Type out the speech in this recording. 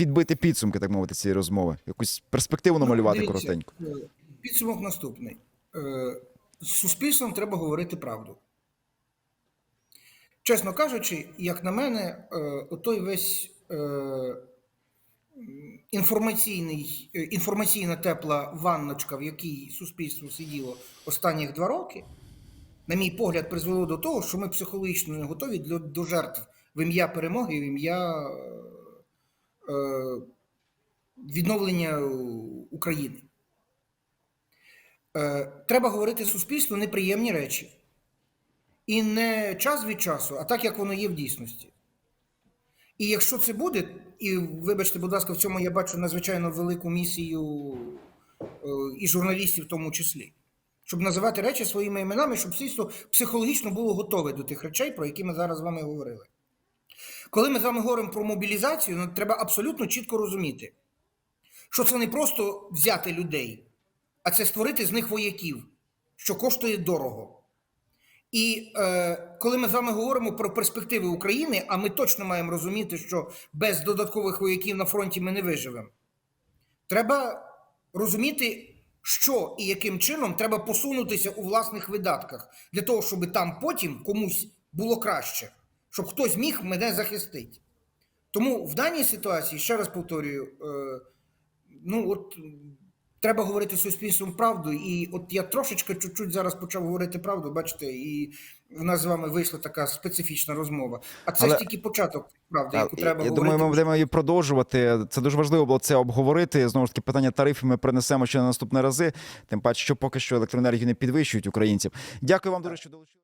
підбити підсумки, так мовити, цієї розмови? Якусь перспективу намалювати Ну, коротенько. е, Підсумок наступний. Е, З суспільством треба говорити правду. Чесно кажучи, як на мене, е, отой весь інформаційний, інформаційна тепла ванночка, в якій суспільство сиділо останніх два роки, на мій погляд, призвело до того, що ми психологічно не готові до жертв в ім'я перемоги, в ім'я відновлення України. Е, треба говорити суспільству неприємні речі. І не час від часу, а так, як воно є в дійсності. І якщо це буде, і вибачте, будь ласка, в цьому я бачу надзвичайно велику місію е, і журналістів в тому числі, щоб називати речі своїми іменами, щоб суспільство психологічно було готове до тих речей, про які ми зараз з вами говорили. Коли ми з вами говоримо про мобілізацію, ну, треба абсолютно чітко розуміти, що це не просто взяти людей, а це створити з них вояків, що коштує дорого. І е, коли ми з вами говоримо про перспективи України, а ми точно маємо розуміти, що без додаткових вояків на фронті ми не виживемо, треба розуміти, що і яким чином треба посунутися у власних видатках для того, щоб там потім комусь було краще, щоб хтось міг мене захистити. Тому в даній ситуації, ще раз повторюю, е, ну от треба говорити суспільством правду. І от я трошечки чуть-чуть зараз почав говорити правду, бачите, і в нас з вами вийшла така специфічна розмова. А це Але- ж тільки початок правди, А, яку треба я говорити. думаю, ми будемо її продовжувати. Це дуже важливо було це обговорити. Знову ж таки, питання тарифів ми принесемо ще на наступні рази. Тим паче, що поки що електроенергію не підвищують українців. Дякую вам дуже, що долучили.